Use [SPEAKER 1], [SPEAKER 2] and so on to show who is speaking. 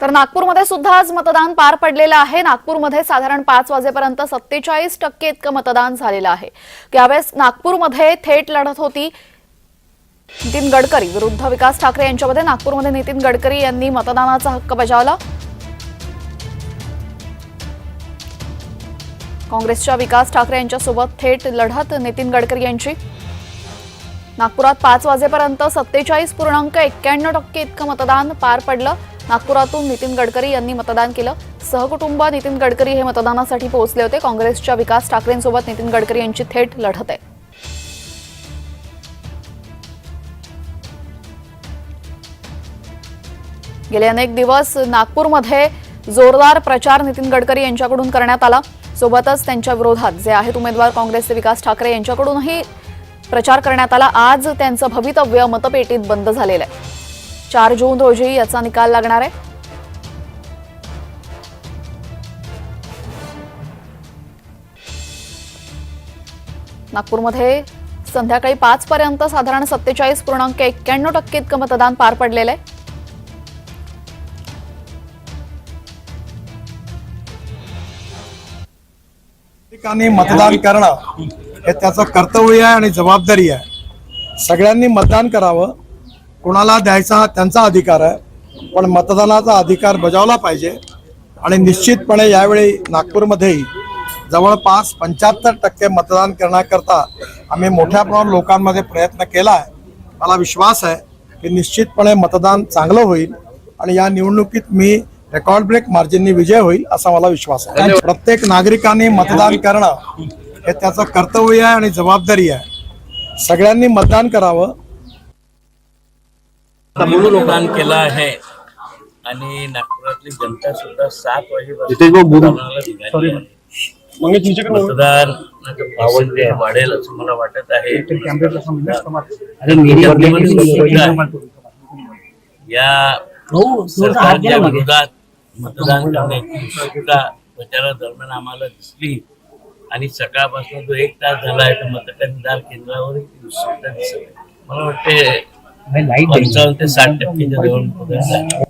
[SPEAKER 1] तर नागपूरमध्ये सुद्धा आज मतदान पार पडलेलं आहे. नागपूरमध्ये साधारण पाच वाजेपर्यंत सत्तेचाळीस टक्के इतकं मतदान झालेलं आहे. यावेळेस नागपूरमध्ये थेट लढत होती नितीन गडकरी. विरुद्ध विकास ठाकरे यांच्यामध्ये नागपूरमध्ये नितीन गडकरी यांनी मतदानाचा हक्क बजावला. काँग्रेसच्या विकास ठाकरे यांच्यासोबत थेट लढत नितीन गडकरी यांची. नागपुरात पाच वाजेपर्यंत सत्तेचाळीस पूर्णांक एक्क्याण्णव टक्के इतकं मतदान पार पडलं. नागपुरातून नितीन गडकरी यांनी मतदान केलं. सहकुटुंब नितीन गडकरी हे मतदानासाठी पोहोचले होते. काँग्रेसच्या विकास ठाकरेंसोबत नितीन गडकरी यांची थेट लढत आहे. गेले अनेक दिवस नागपूरमध्ये जोरदार प्रचार नितीन गडकरी यांच्याकडून करण्यात आला. सोबतच त्यांच्या विरोधात जे आहेत उमेदवार काँग्रेसचे विकास ठाकरे यांच्याकडूनही प्रचार करण्यात आला. आज त्यांचं भवितव्य मतपेटीत बंद झालेलं आहे. चार जून रोजी याचा निकाल लागणार आहे. नागपूरमध्ये संध्याकाळी पाच पर्यंत साधारण सत्तेचाळीस पूर्णांक एक्क्याण्णव टक्के इतकं मतदान पार पडलेलं आहे.
[SPEAKER 2] ठिकाणी मतदान करणं हे त्याचं कर्तव्य आहे आणि जबाबदारी आहे. सगळ्यांनी मतदान करावं. कोणाला द्यायचा हा त्यांचा अधिकार आहे. पण मतदानाचा अधिकार बजावला पाहिजे. आणि निश्चितपणे यावेळी नागपूरमध्येही जवळपास पंच्याहत्तर टक्के मतदान करण्याकरता आम्ही मोठ्या प्रमाणात लोकांमध्ये प्रयत्न केला आहे. मला विश्वास आहे की निश्चितपणे मतदान चांगलं होईल आणि या निवडणुकीत मी रेकॉर्ड ब्रेक मार्जिननी विजय होईल असा मला विश्वास आहे. प्रत्येक नागरिकांनी मतदान करणं हे त्याचं कर्तव्य आहे आणि जबाबदारी आहे. सगळ्यांनी मतदान करावं.
[SPEAKER 3] मतदान केलं आहे. आणि नागपुरातली जनता सुद्धा सात. वाजेपासून मतदान वाढेल असं मला वाटत आहे. या सरकारच्या विरोधात मतदान करण्याची उत्सुकता प्रचारादरम्यान आम्हाला दिसली. आणि सकाळपासून जो एक तास झाला आहे तर मतदान केंद्रावर मला वाटते पंचावन्न ते साठ टक्केच्या जवळ मतदान झालं.